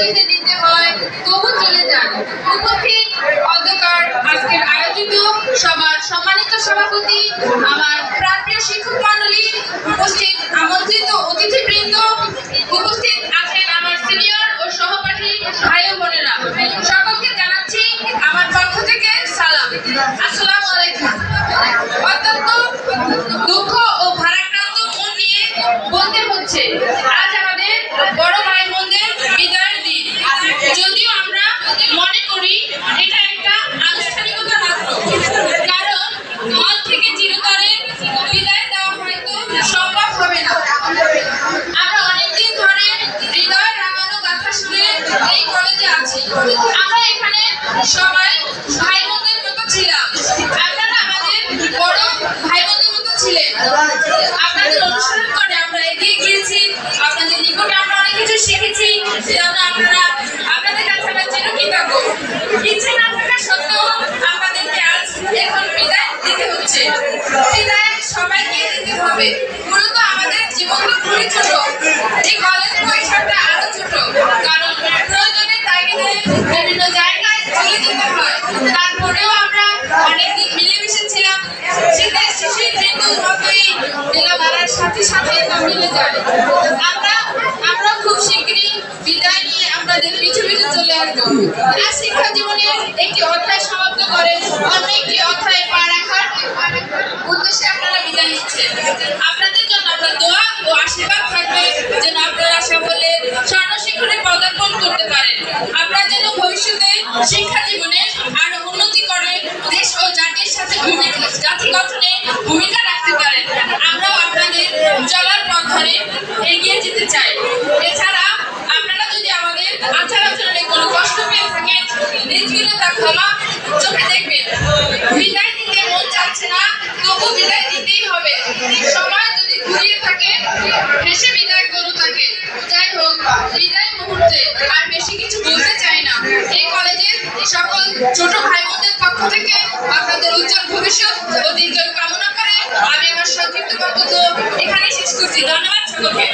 যেতে দিতে হয় তবু চলে যান। উপস্থিত অন্ধকার আজকের আয়োজিত সবার সম্মানিত সভাপতি, আমার প্রাণপ্রিয় শিক্ষক মণ্ডলী, উপস্থিত আমন্ত্রিত অতিথিবৃন্দ, উপস্থিত আছেন আমার সিনিয়র ও সহপাঠী ভাই বোনেরা সকলকে জানাচ্ছি আমার পক্ষ থেকে সালাম আসসালামু আলাইকুম অত্যন্ত দুঃখ ও ভারাক্রান্ত মন নিয়ে বলতে হচ্ছে আজ আমাদের বড় ভাই বোনদের বিদায়ের দিন যদিও আমরা মনে করি এটা একটা আনুষ্ঠানিকতা মাত্র কারণ মন থেকে চিরতরে বিদায় দেওয়া হয়তো সম্ভব হবে না আমরা অনেকদিন ধরে হৃদয় রাঙানো কথা শুনে এই কলেজে আছি আমরা এখানে সবাই ভাই বোনদের মতো ছিলাম। আপনারা আমাদের বড় ভাই বোনদের মতো ছিলেন। আপনাদের অনুসরণ করে আমরা এগিয়ে গিয়েছি। আপনাদের নিকটে আমরা অনেক কিছু শিখেছি। যেমন আপনারা, আপনাদের কাছে আমরা চিরকৃতজ্ঞ ইচ্ছে না থাকা সত্ত্বেও আমাদেরকে আজ এখন বিদায় দিতে হচ্ছে। বিদায় সবাইকে দিতে হবে। মূলত আমাদের জীবন খুবই ছোট এই কলেজ পরিসরটা আরও তারপরেও আমরা অনেকদিন মিলেমিশে ছিলাম। শীতের শিশির ঋতুর মতোই সাথে সাথে তা মিলে যায়। আমরা আমরা খুব শীঘ্রই বিদায় নিয়ে আমাদের পিছু পিছু চলে শিক্ষা জীবনের একটি অধ্যায় সমাপ্ত করে অন্য একটি অধ্যায়ে পা রাখার উদ্দেশ্যে আপনারা বিদায় নিচ্ছেন। আপনাদের জন্য আপনার দোয়া ও আশীর্বাদ থাকবে যেন আপনারা সকলে স্বর্ণ শিখরে পদার্পণ করতে পারেন। আপনারা যেন শিক্ষা জীবনে আরও উন্নতি করে দেশ ও জাতির সাথে জাতি গঠনে ভূমিকা রাখতে পারেন আমরাও আপনাদের চলার পথ ধরে এগিয়ে যেতে চাই। এছাড়া আপনারা যদি আমাদের আচার আচরণে কোনো কষ্ট পেয়ে থাকেন নিজগুলো তা ক্ষমা চোখে দেখবেন। বিদায় দিতে মন চাচ্ছে না তবু বিদায় দিতেই হবে। সময় যদি ঘুরিয়ে থাকে, হেসে বিদায় করু তাকে যাই হোক, বিদায় মুহূর্তে আর বেশি কিছু বলতে সকল ছোট ভাই বোনদের পক্ষ থেকে আপনাদের উজ্জ্বল ভবিষ্যৎ ও দীর্ঘায়ু কামনা করে আমি আমার সংক্ষিপ্ত বক্তব্য এখানেই শেষ করছি। ধন্যবাদ সকলকে।